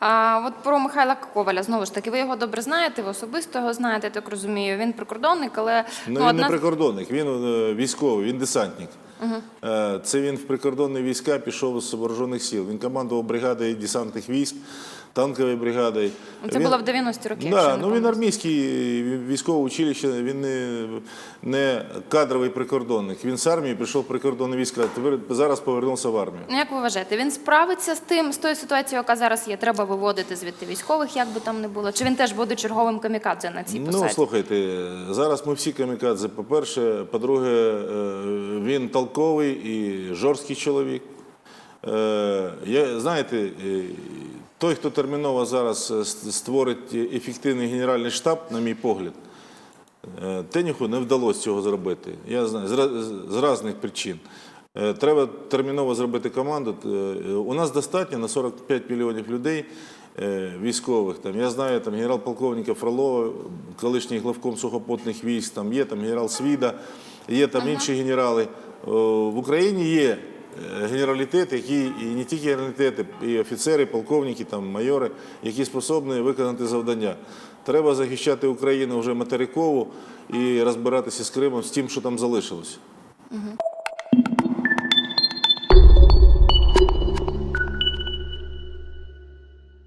А от про Михайла Коваля знову ж таки, ви його добре знаєте, ви особисто його знаєте, я так розумію. Він прикордонник, але Ну, він не прикордонник, він е, військовий, він десантник. Е, Це він в прикордонні війська пішов з вооружених сил. Він командував бригадою десантних військ, танковою бригадою. це Він- було в 90-ті роки. Да, ну він армійський військове училище, він не, не кадровий прикордонник. Він з армії прийшов в прикордонні війська. Тепер зараз повернувся в армію. Ну, як ви вважаєте, він справиться з тим, з тою ситуацією, яка зараз є? Треба виводити звідти військових, як би там не було? Чи він теж буде черговим камікадзе на цій Ну, слухайте, зараз ми всі камікадзе. По-перше, по-друге, е, він толковий і жорсткий чоловік. Е, Я, знаєте, е, той, хто терміново зараз створить ефективний генеральний штаб, на мій погляд, Теніху не вдалося цього зробити. Я знаю, з різних причин. Е, Треба терміново зробити команду. Е, У нас достатньо на 45 мільйонів людей е, військових. Там, я знаю там, генерал-полковника Фролова, колишній главком сухопутних військ, там, є там, генерал Свіда, є там інші генерали. В Україні є генералітет, які і не тільки генералітети, і офіцери, полковники, там, майори, які способні виконати завдання. Треба захищати Україну вже материкову і розбиратися з Кримом з тим, що там залишилось.